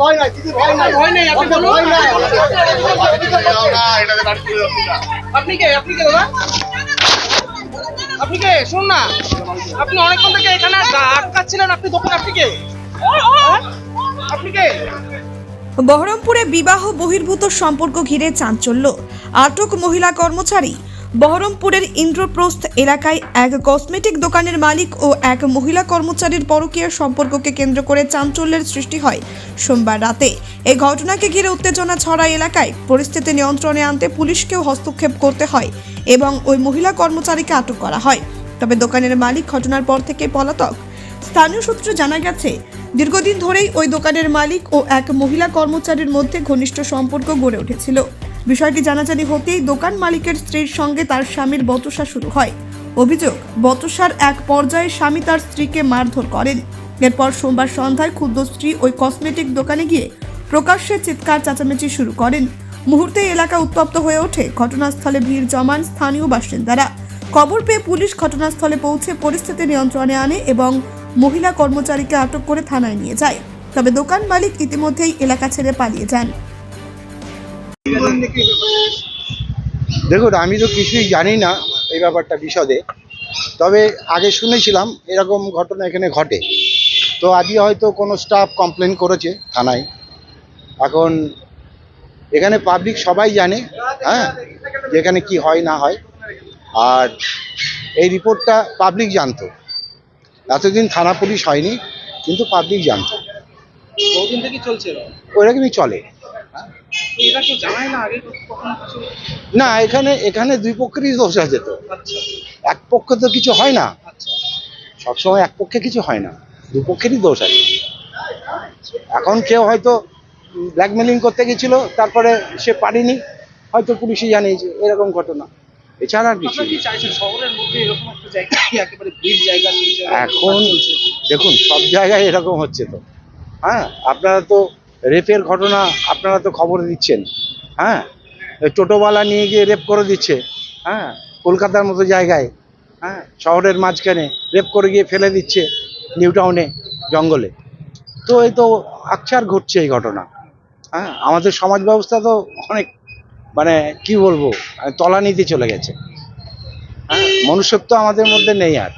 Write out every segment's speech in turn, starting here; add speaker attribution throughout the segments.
Speaker 1: ভয়
Speaker 2: আপনি কে শুন না আপনি অনেকক্ষণ থেকে এখানে আটকাচ্ছিলেন আপনি দোকান আপনি কে? আপনি কে
Speaker 3: বহরমপুরে বিবাহ বহির্ভূত সম্পর্ক ঘিরে চাঞ্চল্য আটক মহিলা কর্মচারী বহরমপুরের ইন্দ্রপ্রস্থ এলাকায় এক কসমেটিক দোকানের মালিক ও এক মহিলা কর্মচারীর পরকীয়া সম্পর্ককে কেন্দ্র করে চাঞ্চল্যের সৃষ্টি হয় সোমবার রাতে। এই ঘটনাকে ঘিরে উত্তেজনা ছড়ায় এলাকায়। পরিস্থিতি নিয়ন্ত্রণে আনতে পুলিশকেও হস্তক্ষেপ করতে হয় এবং ওই মহিলা কর্মচারীকে আটক করা হয়। তবে দোকানের মালিক ঘটনার পর থেকে পলাতক। স্থানীয় সূত্রে জানা গেছে, দীর্ঘদিন ধরেই ওই দোকানের মালিক ও এক মহিলা কর্মচারীর মধ্যে ঘনিষ্ঠ সম্পর্ক গড়ে উঠেছিল। বিষয়টি জানাজানি হতেই দোকান মালিকের স্ত্রীর সঙ্গে তার স্বামীর বচসা শুরু হয়। অভিযোগ, বচসার এক পর্যায়ে স্বামী তার স্ত্রীকে মারধর করেন। এরপর সোমবার সন্ধ্যায় ক্ষুদ্র স্ত্রী ওই কসমেটিক দোকানে গিয়ে প্রকাশ্যে চিৎকার চেঁচামেচি শুরু করেন। মুহূর্তে এলাকা উত্তপ্ত হয়ে ওঠে ঘটনাস্থলে ভিড় জমান স্থানীয় বাসিন্দারা। খবর পেয়ে পুলিশ ঘটনাস্থলে পৌঁছে পরিস্থিতি নিয়ন্ত্রণে আনে এবং মহিলা কর্মচারীকে আটক করে থানায় নিয়ে যায়। তবে দোকান মালিক ইতিমধ্যেই এলাকা ছেড়ে পালিয়ে যান।
Speaker 1: দেখুন আমি তো কিছুই জানি না এই ব্যাপারটা বিশদে। তবে আগে শুনেছিলাম এরকম ঘটনা এখানে ঘটে। তো আজকে হয়তো কোনো স্টাফ কমপ্লেন করেছে থানায়। এখন এখানে পাবলিক সবাই জানে হ্যাঁ যে এখানে কি হয় না হয়। আর এই রিপোর্টটা পাবলিক জানতো। এতদিন থানা পুলিশ হয়নি কিন্তু পাবলিক জানতো।
Speaker 2: চলছে
Speaker 1: ওইরকমই চলে।
Speaker 2: না
Speaker 1: এখানে এখানে দুই পক্ষেরই দোষ আছে তো।
Speaker 2: আচ্ছা।
Speaker 1: এক পক্ষে তো কিছু হয় না।
Speaker 2: আচ্ছা।
Speaker 1: সবসময় এক পক্ষে কিছু হয় না। দুপক্ষেরই দোষ আছে। এখন কেউ হয়তো ব্ল্যাকমেলিং করতে গেছিল তারপরে সে পারেনি। হয়তো পুলিশে জানিয়েছে এরকম ঘটনা। এছাড়া আর কিছু এখন দেখুন সব জায়গায় এরকম হচ্ছে তো। হ্যাঁ আপনারা তো রেপের ঘটনা আপনারা তো খবর দিচ্ছেন হ্যাঁ? টোটোওয়ালা নিয়ে গিয়ে রেপ করে দিচ্ছে হ্যাঁ? কলকাতার মতো জায়গায় হ্যাঁ? শহরের মাঝখানে রেপ করে গিয়ে ফেলে দিচ্ছে নিউ টাউনে জঙ্গলে। তো এই তো আকছার ঘটছে এই ঘটনা হ্যাঁ? আমাদের সমাজ ব্যবস্থা তো অনেক মানে কি বলব আহ, তলানিতে চলে গেছে হ্যাঁ? মনুষ্যত্ব আমাদের মধ্যে নেই আর।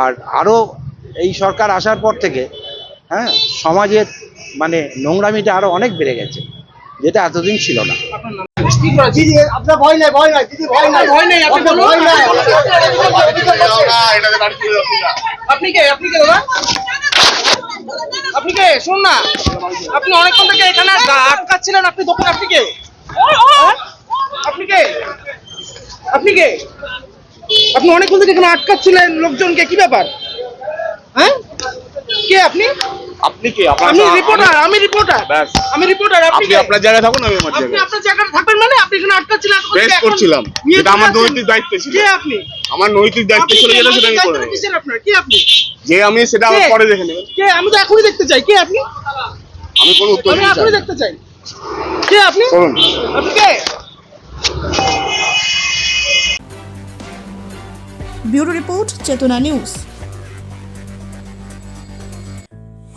Speaker 1: আর আরও এই সরকার আসার পর থেকে হ্যাঁ? সমাজের মানে নোংরামিটা আরও অনেক বেড়ে গেছে যেটা এতদিন ছিল না।
Speaker 2: আপনার নাম কি করেছে
Speaker 1: দিদি আপনার ভয় নাই ভয় নাই দিদি ভয় নাই।
Speaker 2: ভয় নেই, আপনি
Speaker 1: আপনার
Speaker 2: বলুন।
Speaker 1: ভয় নাই।
Speaker 2: আপনি কে আপনি কে দাদা? আপনি কে? শুন না। আপনি অনেকক্ষণ থেকে এখানে আটকাচ্ছিলেন আপনি দোকান আপনি কে? হ্যাঁ? আপনি কে? আপনি কে? আপনি অনেকক্ষণ থেকে এখানে আটকাচ্ছিলেন লোকজনকে কি ব্যাপার? হ্যাঁ? কে আপনি?
Speaker 4: আপনি কি?
Speaker 2: আমি রিপোর্টার আমি রিপোর্টার
Speaker 4: ব্যাস।
Speaker 2: আমি রিপোর্টার আপনি
Speaker 4: আপনি আপনার জায়গায় থাকুন আমি আমার
Speaker 2: আপনি আপনার জায়গায় থাকবেন মানে? আপনি এখানে আটকাচ্ছিলেন এতক্ষণ
Speaker 4: বেশ করছিলাম। যেটা আমার নৈতিক দায়িত্ব ছিল।
Speaker 2: কে আপনি?
Speaker 4: আমার নৈতিক দায়িত্ব ছিল যেটা সেটা আমি করে
Speaker 2: কিসের আপনার। কে আপনি?
Speaker 4: যে আমি সেটা আমার পরে দেখে নেবেন।
Speaker 2: কে? আমি তো এখনই দেখতে চাই। কে আপনি?
Speaker 4: আমি কোনো উত্তর
Speaker 2: আমি এখনই দেখতে চাই। কে আপনি?
Speaker 4: করুন
Speaker 2: আপনি কে?
Speaker 3: Bureau report Chetana news.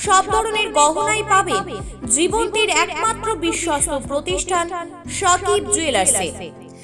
Speaker 5: সব ধরনের গহনাই পাবে জীবন্তীর একমাত্র বিশ্বস্ত প্রতিষ্ঠান সকিব জুয়েলার্সে